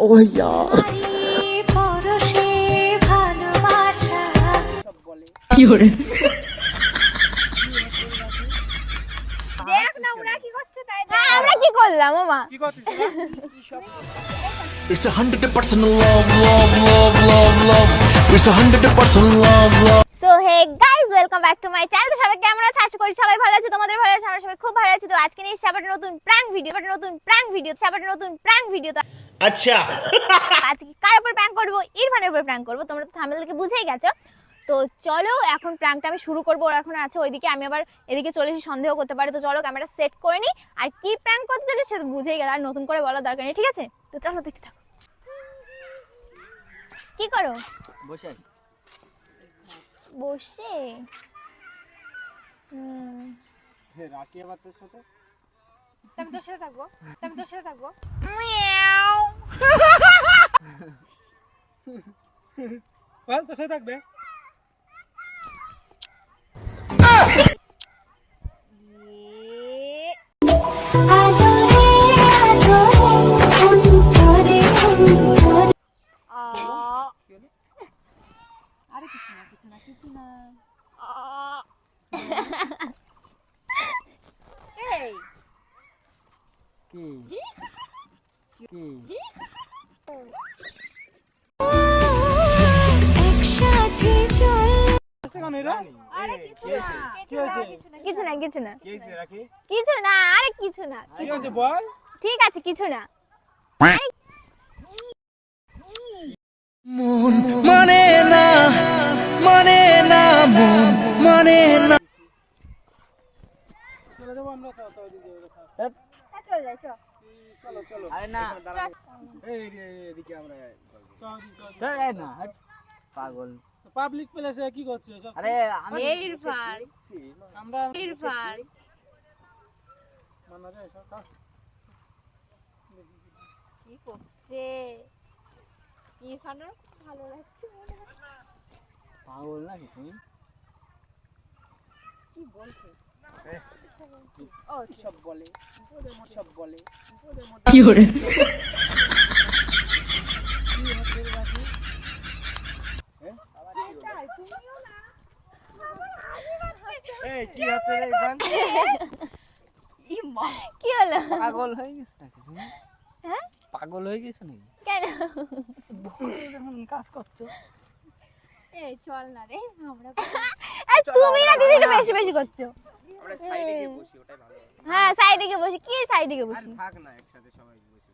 ওয়া তাই হ্যাঁ, আমরা সবাই কেমন আছো? করি সবাই ভালো আছে তোমাদের ভালো আছে আমরা সবাই খুব ভালো আছি। তো আজকে নিয়ে নতুন প্র্যাঙ্ক ভিডিও নতুন প্র্যাঙ্ক ভিডিও সবার নতুন প্র্যাঙ্ক ভিডিও আচ্ছা। আজকে কার উপর প্র্যাঙ্ক করব? ইরফানের উপর প্র্যাঙ্ক করব। তোমরা তো থামেলকে বুঝেই গেছো। তো চলো এখন প্র্যাঙ্কটা আমি শুরু করব। ওরা এখন আছে ওইদিকে আমি আবার এদিকে চলে এসে সন্দেহ করতে পারি। তো চলো ক্যামেরা সেট করে নি আর কি প্র্যাঙ্ক করতে চাইছে সেটা বুঝেই গেল। আর নতুন করে বলার দরকার নেই ঠিক আছে? তো চলো দেখতে থাকো। কি করো? বসে বসে? হুম। রাখি আবার তোর সাথে? আমি তোর সাথে থাকব। আমি তোর সাথে থাকব। বল তো সে থাকবে আদরে আদরে অন্তরে অন্তরে এই কি কি একসাথে চল কেন এরা আরে কিছু না কি হয়েছে কিছু না। কিছু না কিছু না আরে কিছু না ঠিক আছে কিছু না। মানে না মানে না মন মানে না। চলে যাব আমরা। হ্যাঁ, যাই চল চলো চলো। আরে না। এই রে এদিকে আমরা চল। চল চল এই না পাগল। পাবলিক প্লেসে কি করছিস? আরে আমি ইরফান। আমরা ইরফান। মানা রে সব কি করছে? ইরফানের ভালো লাগছে মনে হয়। পাগল নাকি তুমি কি বলছে? ও সব বলে সব বলে তুমিও না কি হচ্ছে রে ইভান? কি হলো? পাগল হয়ে গেছো নাকি হ্যাঁ? পাগল হয়ে গেছো নাকি? কেন? কাজ করছ। এই চল না রে আমরা এই তুমি না দিদি একটু বেশি বেশি করছ। হ্যাঁ সাইডে গিয়ে বসি। কি সাইডে গিয়ে বসি? থাক না একসাথে সবাই বসে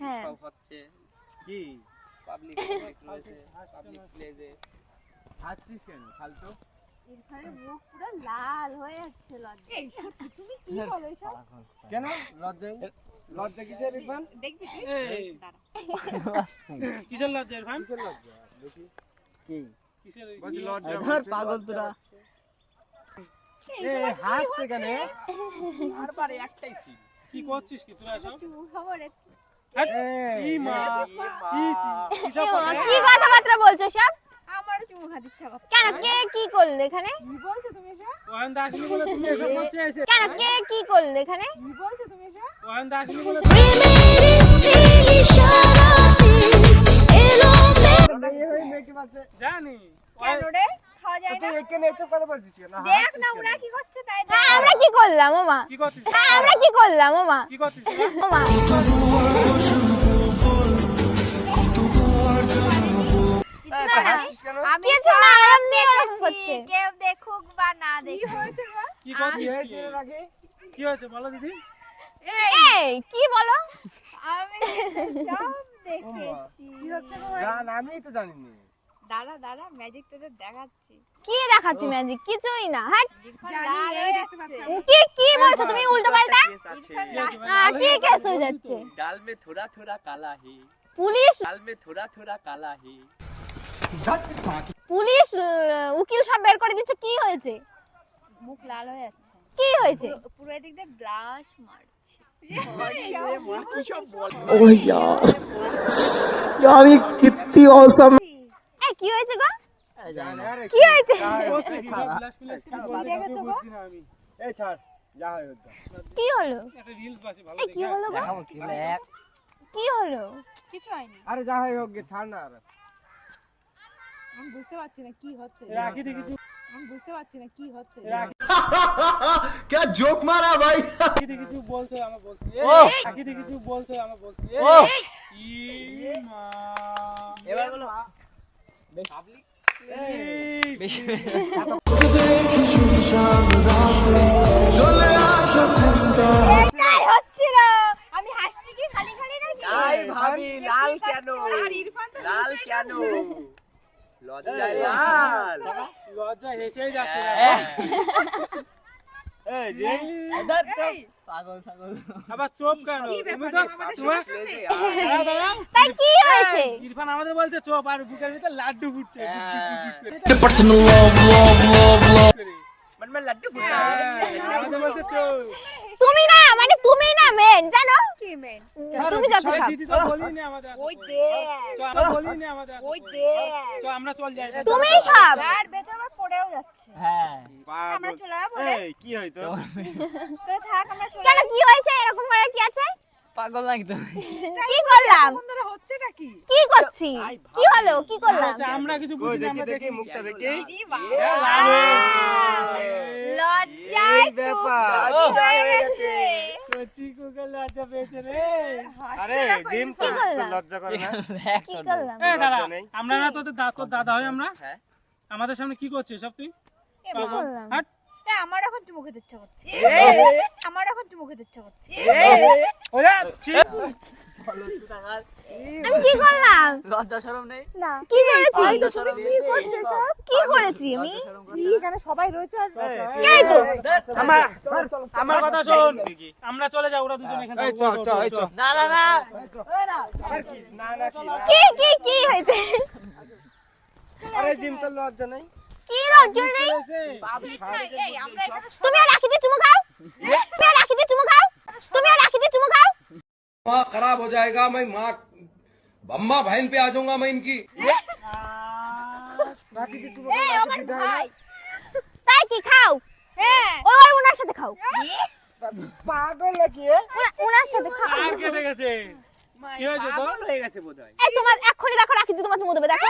হ্যাঁ। হচ্ছে কি? পাবলিক প্লেসে পাবলিক প্লেসে হাসছিস কেন ফালতু? ইরফানের মুখ পুরো লাল হয়ে যাচ্ছে লজ্জা তুমি কি বলো এসব? কেন? লজ্জা লজ্জা কিসের ইরফান? দেখবি তুই? কিসের লজ্জা ইরফান? কিসের লজ্জা? দেখি। কি? ধর পাগল তোরা। একটাই সিন কি করছিস কি? তোরা সব খবর কি কথাবার্তা বলছো সব? আমার চুমু খাতে ইচ্ছা করছে। কেন? কে কি করল এখানে? কি বলছো তুমি এসব? ওহান দাসনি বলে তুমি এসব করছিস এসে? কেন? কে কি করল এখানে? কি বলছো তুমি এসব? ওহান দাসনি বলে জানি। কেন রে? খাওয়া যায় না? এখানে এসব কথা বলছিস কেন? দেখ না ওরা কি করছে তাই হ্যাঁ আমরা কি করলাম ওমা? কি করছিস? হ্যাঁ আমরা কি করলাম ওমা? কি করছিস ওমা? আমি করছে। কেউ দেখুক বা না দেখুক। কি হয়েছে কি করছিস? কি? কি হয়েছে বলো দিদি? এই। কি বলো? আমি সব দেখেছি। কি হচ্ছে গো আমি তো জানি না দাঁড়া দাঁড়া ম্যাজিক তোদের দেখাচ্ছি কি দেখাচ্ছি ম্যাজিক কিছুই না হ্যাঁ জানি এই দেখতে পাচ্ছ কি কি বলছো তুমি উল্টো পাল্টা হ্যাঁ কি কেস হয়ে যাচ্ছে दाल में थोड़ा थोड़ा काला है পুলিশ दाल में थोड़ा थोड़ा काला है পুলিশ আহ, উকিল সব বের করে দিচ্ছে কি হয়েছে মুখ লাল হয়ে যাচ্ছে কি হয়েছে পুরো এদিক দিয়ে ব্লাশ মারছে ओह यार यार ये कितनी औसम এই কি হয়েছে গো এই জানি না। কি হয়েছে করছে কি সব ফ্ল্যাশ ফ্ল্যাশ কি বলছিস আমি বুঝছি না আমি এই ছাড় যা হয় হতো কি হলো একটা রিলস বাসি ভালো এই কি হলো গো দেখাবো কি হলো? এক কি হলো কিছু হয়নি আরে যা হয় হোক গে, ছাড় না আর আমি বুঝতে পারছি না কি হচ্ছে রাখি কিছু আমি বুঝতে পারছি না কি হচ্ছে क्या जोक मारा भाई রাখি কিছু বলছো আমার বলছি ও! রাখি কিছু বলছো আমার বলছি ও! ই মা এবার বলো এই, বেশি। আমি হাসছি কি খালি খালি নাকি? তাই ভাবি লাল কেন? লাল কেন? লজ্জায় লাল। লজ্জা হেসেই যাচ্ছে। হ্যাঁ। এই যে পাগল ছাগল আবার চোপ কেন? তুমি তো তোমার দাঁড়াও, দাঁড়াও। তাই কি হয়েছে? ইরফান আমাদের বলছে চোপ আর বুকের ভিতর লাড্ডু ফুটছে। love, love, হ্যাঁ, তুমি না মানে তুমি না মেন জানো? কি মেন তুমি যত সব। দিদি তো বলিনি ওই দে আমরা বলিনি আমাদের ওই দে চ আমরা চল যাই। তুমি সব। আর বেতে আমার পড়েও যাচ্ছে। হ্যাঁ। পাগল চলে যাব এই কি হইতো? তোরা থাক আমরা চলে কেন কি হয়েছে? এরকম করার কি আছে? পাগল নাকি কি করলাম? ধরে হচ্ছেটা কি? কি করছি? কি হলো? কি করলাম? আচ্ছা, আমরা কিছু বুঝি না, আমরা দেখি দেখি। মুখটা দেখি। লজ্জায় ব্যাপার কচি কুকে লজ্জা পেয়েছে রে। আরে জিম তো কি করলাম? লজ্জা করে না? কি তোর করলাম? এ দাঁড়া আমরা না তোদের দাদা হয় আমরা? হ্যাঁ। আমাদের সামনে কি করছিস সব তুই? হাট। আমার এখন চুমু খেতে ইচ্ছা করছে। আমার এখন চুমু খেতে ইচ্ছা করছে। আমি কি করলাম? লজ্জা শরম নেই? না। কি করেছি? লজ্জা শরম নেই? কি করেছি আমি এখানে সবাই রয়েছে আর এই তো। আমার আমার কথা শোন। আমরা চলে যাই ওরা দুজন এখানে এই চ চ এই চ না না না। আর কি? না না কি? কি কি কি হয়েছে? আরে জিম তো লজ্জা নাই? কি লজ্জা নেই তুমি আর রাখি দিয়ে চুমু খাও তুমি আর রাখি দিয়ে চুমু খাও তুমি আর রাখি দিয়ে চুমু খাও माँ खराब हो जाएगा मैं माँ अम्मा बहन पे आ जाऊंगा मैं इनकी এই আমার ভাই তাই কি খাও হ্যাঁ ওই ওই ওনার সাথে খাও পাগল নাকি এ? ওনা- ওনার সাথে খাও আর কেটে গেছে কি হয়েছে তো পাগল হয়ে গেছে বোধহয় এই তোমার এক্ষুনি দেখো রাখি দিয়ে তোমার চুমু দেবে দেখো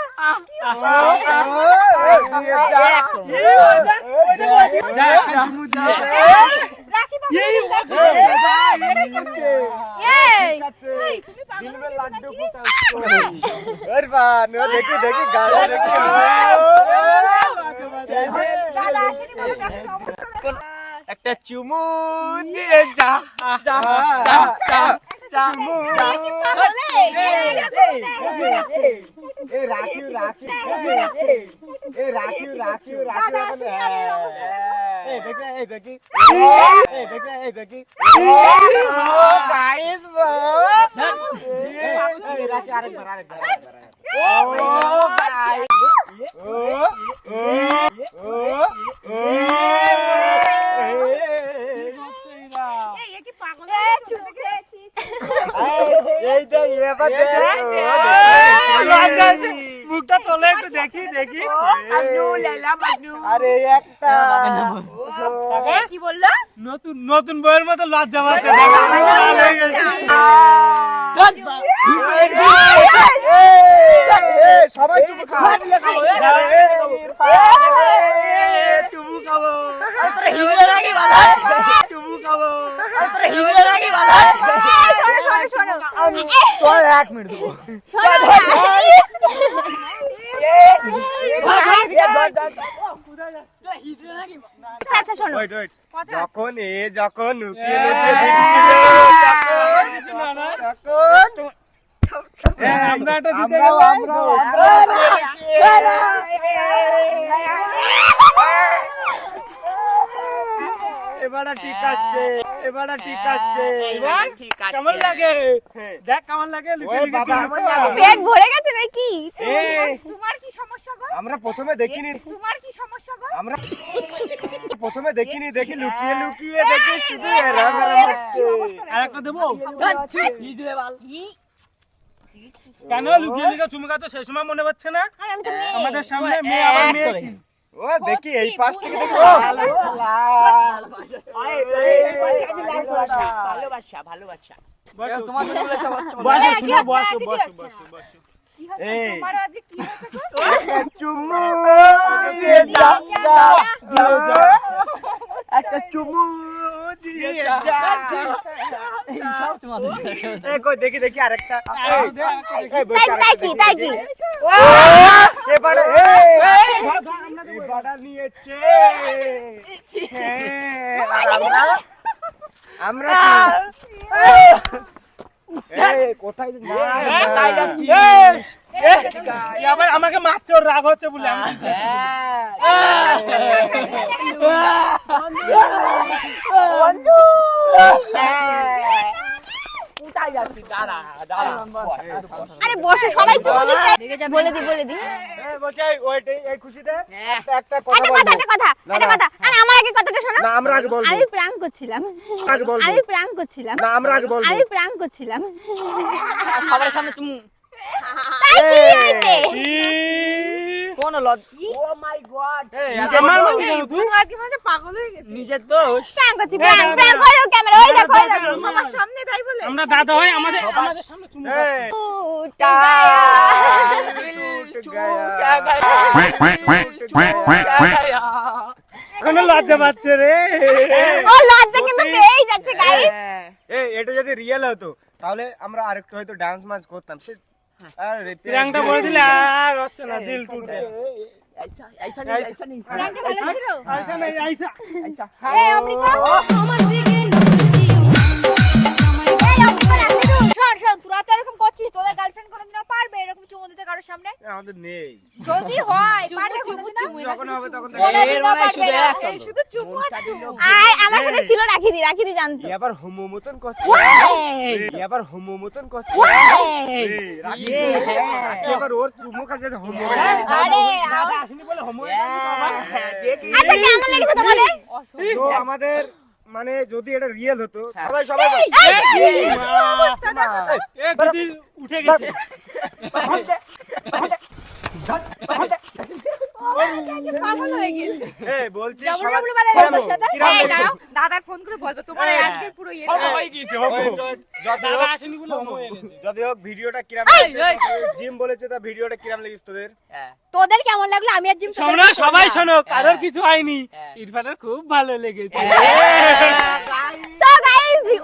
গাড়ি দেখি একটা চুমু দিয়ে যা যা। চুমু এ রাখি রাখি এ রাখি রাখি রাখি এই দেখে এই দেখি এই দেখে এই দেখি ও গাইস এই রাখি আরেকবার আরেকবার আরেকবার ও গাইস ও ও ও ও এই কি পাগল এই যে এবার মুখটা তোলে একটু দেখি দেখি আরে একটা কি বলল নতুন নতুন বইয়ের মতো লজ্জা পাচ্ছে সবাই চুপ খা চুমু খাব চুমু খাব এক মিনিট আচ্ছা আচ্ছা যখন এ যখন লুকিয়ে লুকিয়ে দেখছিল হ্যাঁ, আমরা একটা দিতে আমরাও গেলাম আমরাও এবারে ঠিক আছে এবারে ঠিক আছে। এবার কেমন লাগে? দেখ কেমন লাগে। পেট ভরে গেছে নাকি? আমরা প্রথমে দেখিনি। তোমার কি সমস্যা গো? আমরা প্রথমে দেখিনি দেখি লুকিয়ে লুকিয়ে দেখি শুধু হচ্ছে। দেবো? বাল। কেন লুকিয়ে লুকিয়ে খাচ্ছ? সেই সময় মনে পাচ্ছে না? তো। আমাদের সামনে মেয়ে আবার মেয়ে কি? ও দেখি এই পাশ থেকে দেখি ভালোবাসা ভালোবাসা। বসো, তোমার জন্য বসো? বসো, বসো, বসো, বসো। একটা চুমু। দিয়ে সব তোমাদের এই কই দেখি দেখি আরেকটা। আর এই, তাই কি তাই কি? আমরা নিয়েছে। হ্যাঁ, আর আমরা? কোথায়? যাচ্ছি। আবার আমাকে মারছে ওর রাগ হচ্ছে বলে আরে বসে সবাই চুমু দিচ্ছে বলে দি বলে দি এই, বলছে, এই, wait, এই, এই খুশিতে। একটা- একটা কথা একটা কথা বলব। একটা কথা না, একটা না। কথা। আরে আমার আগে কথাটা শোনো। না আমরা আগে আমি প্র্যাঙ্ক করছিলাম। আমি প্র্যাঙ্ক করছিলাম। না আমরা আগে আমি প্র্যাঙ্ক করছিলাম। সবার সামনে চুমু। তাই কি হয়েছে? কোন লজ ও মাই গড এই, আমার মানে তুই আজকে মনে পাগল হয়ে গেছে? নিজের দোষ। প্র্যাঙ্ক করছি না, প্র্যাঙ্ক না, প্র্যাঙ্ক না। করো ক্যামেরা? ওই দেখো ওই দেখো। আমার সামনে তাই বলে। আমরা দাদা হয় আমাদের আমাদের সামনে চুমু খাচ্ছে। এই, গায়া। এখনও লজ্জা পাচ্ছে রে? ও লজ্জা কিন্তু পেয়েই যাচ্ছে গাইস এই, এটা যদি রিয়েল হতো তাহলে আমরা আরেকটু হয়তো ডান্স মাস করতাম। সে বলে দিলে আর হচ্ছে না দিল টুটে। তোরা তো এরকম করছিস তোদের গার্লফ্রেন্ড কোনোদিনও পারবে এরকম চুমো দিতে কারোর সামনে? আমাদের নেই। যখন হবে তখন এর মানে শুধু এক শুধু চুমু আর আর আমার সাথে ছিল রাখি দি রাখি দি জানতো এই আবার হোমো মতন করছে এই আবার হোমো মতন করছে এই, রাখি আবার ওর চুমু কাছে হোমো আরে দাদা আসেনি বলে হোমো আচ্ছা কেমন লেগেছে তোমাদের তো আমাদের মানে যদি এটা রিয়েল হতো সবাই সবাই উঠে গেছে হয়ে দাদার ফোন করে বলব তোমার পুরো হয়ে। যদি হোক হয়ে ভিডিওটা কিরাম জিম বলেছে তা ভিডিওটা কিরাম লেগেছে তোদের? তোদের কেমন লাগল? আমি আর জিম তোমরা সবাই শোনো কারোর কিছু হয়নি। হ্যাঁ। ইরফানের খুব ভালো লেগেছে।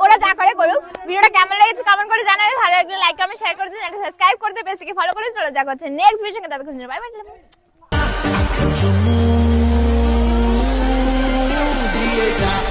ওরা যা করে করুক ভিডিওটা কেমন লেগেছে কমেন্ট করে জানাবে। ভালো লাগলে লাইক কমেন্ট শেয়ার করে দিন একটা সাবস্ক্রাইব করতে পেজকে ফলো করে চলে যা করছে নেক্সট সঙ্গে তাদের খুঁজে bye bye onde o mundo irá.